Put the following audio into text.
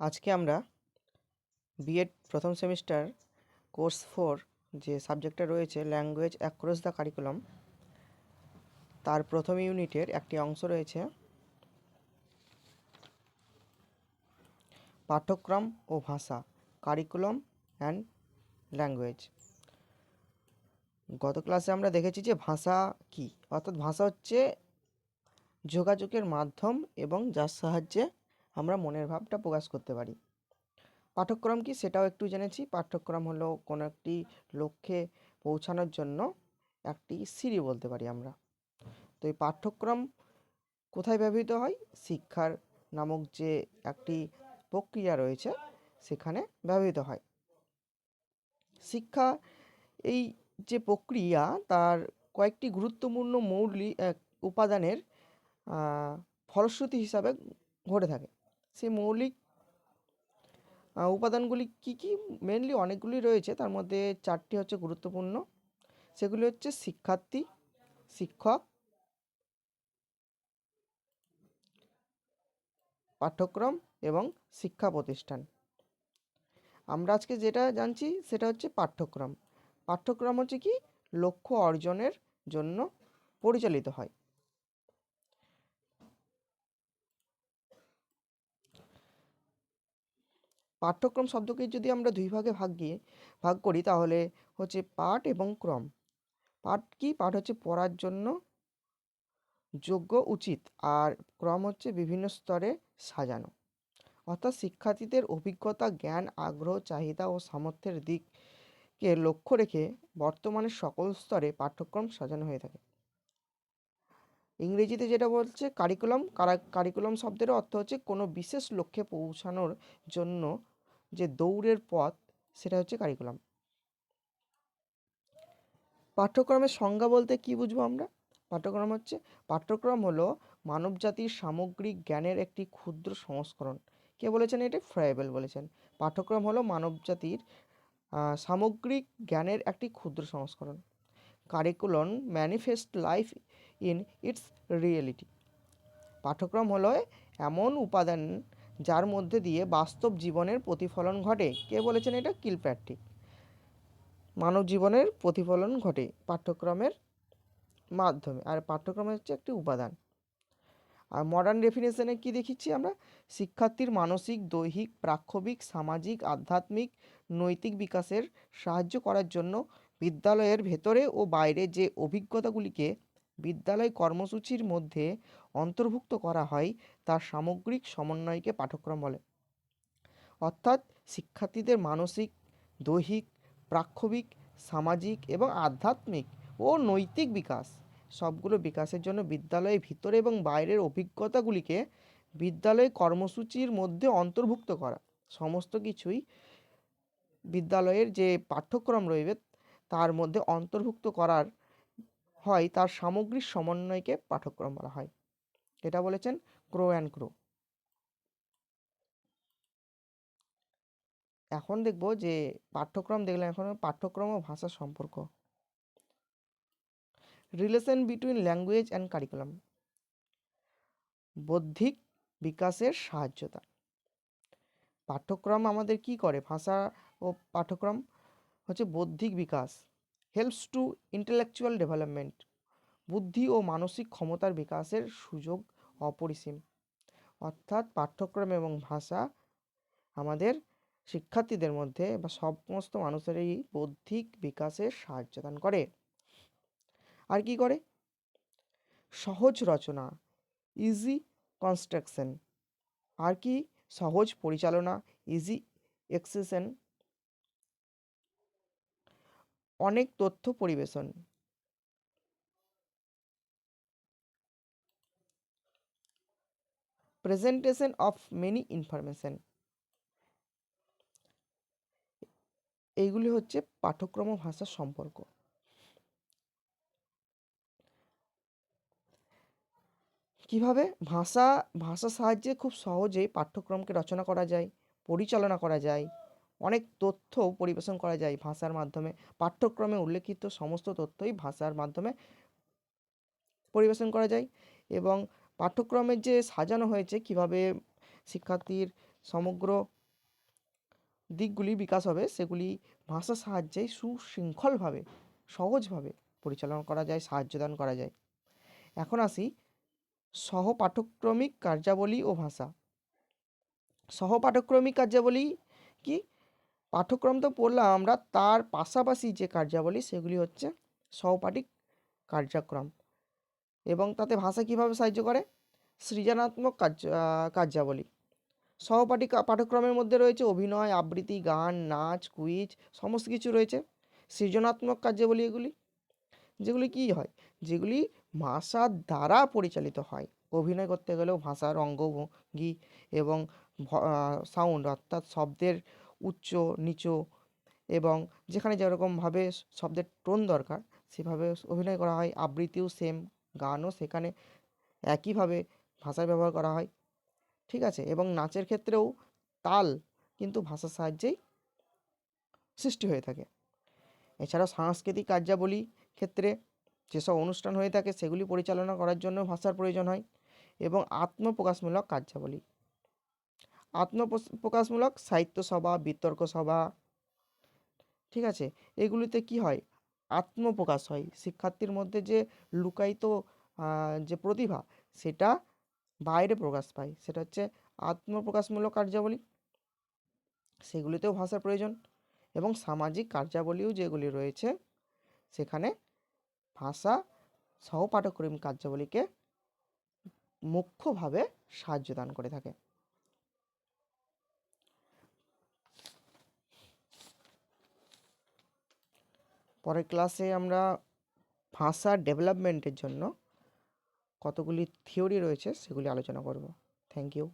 আজকে আমরা বিএড প্রথম সেমিস্টার কোর্স ফোর যে সাবজেক্টটা রয়েছে ল্যাঙ্গুয়েজ অ্যাক্রস দ্য কারিকুলাম তার প্রথম ইউনিটের একটি অংশ রয়েছে পাঠ্যক্রম ও ভাষা কারিকুলাম অ্যান্ড ল্যাঙ্গুয়েজ গত ক্লাসে আমরা দেখেছি যে ভাষা কি? অর্থাৎ ভাষা হচ্ছে যোগাযোগের মাধ্যম এবং যার সাহায্যে আমরা মনের ভাবটা প্রকাশ করতে পারি। পাঠ্যক্রম কি সেটাও একটু জেনেছি। পাঠ্যক্রম হলো কোনো একটি লক্ষ্যে পৌঁছানোর জন্য একটি সিঁড়ি বলতে পারি আমরা। তো এই পাঠ্যক্রম কোথায় ব্যবহৃত হয়? শিক্ষার নামক যে একটি প্রক্রিয়া রয়েছে সেখানে ব্যবহৃত হয়। শিক্ষা এই যে প্রক্রিয়া তার কয়েকটি গুরুত্বপূর্ণ মৌলিক উপাদানের ফলশ্রুতি হিসাবে ঘটে থাকে। সেই মৌলিক উপাদানগুলি কি কি? মেনলি অনেকগুলি রয়েছে। তার মধ্যে চারটি হচ্ছে গুরুত্বপূর্ণ। সেগুলি হচ্ছে শিক্ষার্থী, শিক্ষক, পাঠ্যক্রম এবং শিক্ষা প্রতিষ্ঠান। আমরা আজকে যেটা জানছি সেটা হচ্ছে পাঠ্যক্রম। পাঠ্যক্রম হচ্ছে কি? লক্ষ্য অর্জনের জন্য পরিচালিত হয়। পাঠ্যক্রম শব্দকে যদি আমরা দুই ভাগে ভাগ গিয়ে ভাগ করি, তাহলে হচ্ছে পাঠ এবং ক্রম। পাঠ কি? পাঠ হচ্ছে পড়ার জন্য যোগ্য, উচিত, আর ক্রম হচ্ছে বিভিন্ন স্তরে সাজানো। অর্থাৎ শিক্ষার্থীদের অভিজ্ঞতা, জ্ঞান, আগ্রহ, চাহিদা ও সামর্থ্যের দিককে লক্ষ্য রেখে বর্তমানে সকল স্তরে পাঠ্যক্রম সাজানো হয়ে থাকে। ইংরেজিতে যেটা বলছে, কারিকুলাম কারিকুলাম শব্দের অর্থ হচ্ছে কোনো বিশেষ লক্ষ্যে পৌঁছানোর জন্য যে দৌড়ের পথ, সেটা হচ্ছে কারিকুলাম পাঠ্যক্রমের সংজ্ঞা বলতে কি বুঝব আমরা? পাঠ্যক্রম হচ্ছে, পাঠ্যক্রম হলো মানবজাতির সামগ্রিক জ্ঞানের একটি ক্ষুদ্র সংস্করণ। কে বলেছেন এটা? ফ্রাইবেল বলেছেন। পাঠ্যক্রম হলো মানবজাতির সামগ্রিক জ্ঞানের একটি ক্ষুদ্র সংস্করণ। Curriculum manifest life in its reality পাঠ্যক্রম হলো এমন উপাদান যার মধ্যে দিয়ে বাস্তব জীবনের প্রতিফলন ঘটে। কে বলেছেন এটা? কিলপ্যাট্রিক মানব জীবনের প্রতিফলন ঘটে পাঠ্যক্রমের মাধ্যমে। আর পাঠ্যক্রম হচ্ছে একটি উপাদান। আর মডার্ন ডেফিনেশনে কি দেখিচ্ছি আমরা? শিক্ষার্থীর মানসিক, দৈহিক প্রাক্ষবিক সামাজিক, আধ্যাত্মিক, নৈতিক বিকাশের সাহায্য করার জন্য বিদ্যালয়ের ভেতরে ও বাইরে যে অভিজ্ঞতাগুলিকে বিদ্যালয় কর্মসূচির মধ্যে অন্তর্ভুক্ত করা হয় তার সামগ্রিক সমন্বয়কে পাঠ্যক্রম বলে। অর্থাৎ শিক্ষার্থীদের মানসিক, দৈহিক প্রাক্ষবিক সামাজিক এবং আধ্যাত্মিক ও নৈতিক বিকাশ সবগুলো বিকাশের জন্য বিদ্যালয়ের ভিতরে এবং বাইরের অভিজ্ঞতাগুলিকে বিদ্যালয় কর্মসূচির মধ্যে অন্তর্ভুক্ত করা। সমস্ত কিছুই বিদ্যালয়ের যে পাঠ্যক্রম রইবে তার মধ্যে অন্তর্ভুক্ত করার হয় তার সামগ্রিক সমন্বয়কে পাঠ্যক্রম বলা হয়। এটা বলেছেন ক্রো অ্যান্ড ক্রো। এখন দেখব যে পাঠ্যক্রম দেখলাম, এখন পাঠ্যক্রম ও ভাষার সম্পর্ক। Relation between language and curriculum. বৌদ্ধিক বিকাশের সাহায্যতা। পাঠ্যক্রম আমাদের কি করে? ভাষা ও পাঠ্যক্রম হচ্ছে বৌদ্ধিক বিকাশ। হেল্পস টু ইন্টেলেকচুয়াল ডেভেলপমেন্ট বুদ্ধি ও মানসিক ক্ষমতার বিকাশের সুযোগ অপরিসীম। অর্থাৎ পাঠ্যক্রম এবং ভাষা আমাদের শিক্ষার্থীদের মধ্যে বা সমস্ত মানুষেরই বৌদ্ধিক বিকাশের সাহায্য দান করে। আর কি করে? সহজ রচনা ইজি কনস্ট্রাকশন আর কি? সহজ পরিচালনা ইজি এক্সেশন অনেক তথ্য পরিবেশন। প্রেজেন্টেশন অফ মেনি ইনফরমেশন এইগুলি হচ্ছে পাঠ্যক্রম ভাষার সম্পর্ক। কীভাবে ভাষা ভাষার সাহায্যে খুব সহজেই পাঠ্যক্রমকে রচনা করা যায়, পরিচালনা করা যায় অনেক তথ্য পরিবেশন করা যায় ভাষার মাধ্যমে। পাঠ্যক্রমে উল্লেখিত সমস্ত তথ্যই ভাষার মাধ্যমে পরিবেশন করা যায় এবং পাঠ্যক্রমের যে সাজানো হয়েছে, কীভাবে শিক্ষার্থীর সমগ্র দিকগুলি বিকাশ হবে, সেগুলি ভাষার সাহায্যে সুশৃঙ্খলভাবে, সহজভাবে পরিচালনা করা যায় সাহায্যদান করা যায়। এখন আসি সহপাঠক্রমিক কার্যাবলী ও ভাষা। সহপাঠক্রমিক কার্যাবলী কি? পাঠ্যক্রম তো পড়লাম আমরা, তার পাশাপাশি যে কার্যাবলী সেগুলি হচ্ছে সহপাঠিক কার্যক্রম এবং তাতে ভাষা কীভাবে সাহায্য করে? সৃজনাত্মক কার্য কার্যাবলী। সহপাঠী পাঠ্যক্রমের মধ্যে রয়েছে অভিনয়, আবৃত্তি, গান, নাচ, কুইজ, সমস্ত কিছু রয়েছে। সৃজনাত্মক কার্যাবলী এগুলি, যেগুলি কি হয়? যেগুলি ভাষার দ্বারা পরিচালিত হয়। অভিনয় করতে গেলেও ভাষার অঙ্গভঙ্গি এবং সাউন্ড অর্থাৎ শব্দের উচ্চ, নিচু এবং যেখানে যেরকমভাবে শব্দের টোন দরকার, সেভাবে অভিনয় করা হয়। আবৃত্তিও সেম গানও সেখানে একইভাবে ভাষার ব্যবহার করা হয়। ঠিক আছে? এবং নাচের ক্ষেত্রেও তাল কিন্তু ভাষার সাহায্যেই সৃষ্টি হয়ে থাকে। এছাড়াও সাংস্কৃতিক কার্যাবলী ক্ষেত্রে যেসব অনুষ্ঠান হয়ে থাকে, সেগুলি পরিচালনা করার জন্য ভাষার প্রয়োজন হয় এবং আত্মপ্রকাশমূলক কার্যাবলী। আত্মপ্রকাশমূলক সাহিত্য সভা বিতর্ক সভা ঠিক আছে? এগুলিতে কি হয়? আত্মপ্রকাশ হয়। শিক্ষার্থীর মধ্যে যে লুকায়িত যে প্রতিভা, সেটা বাইরে প্রকাশ পায়। সেটা হচ্ছে আত্মপ্রকাশমূলক কার্যাবলী। সেগুলিতেও ভাষার প্রয়োজন এবং সামাজিক কার্যাবলীও যেগুলি রয়েছে, সেখানে ভাষা সহপাঠক্রমিক কার্যাবলীকে মুখ্যভাবে সাহায্য দান করে থাকে। পরের ক্লাসে আমরা ভাষা ডেভেলপমেন্টের জন্য কতগুলি থিওরি রয়েছে সেগুলি আলোচনা করব। Thank you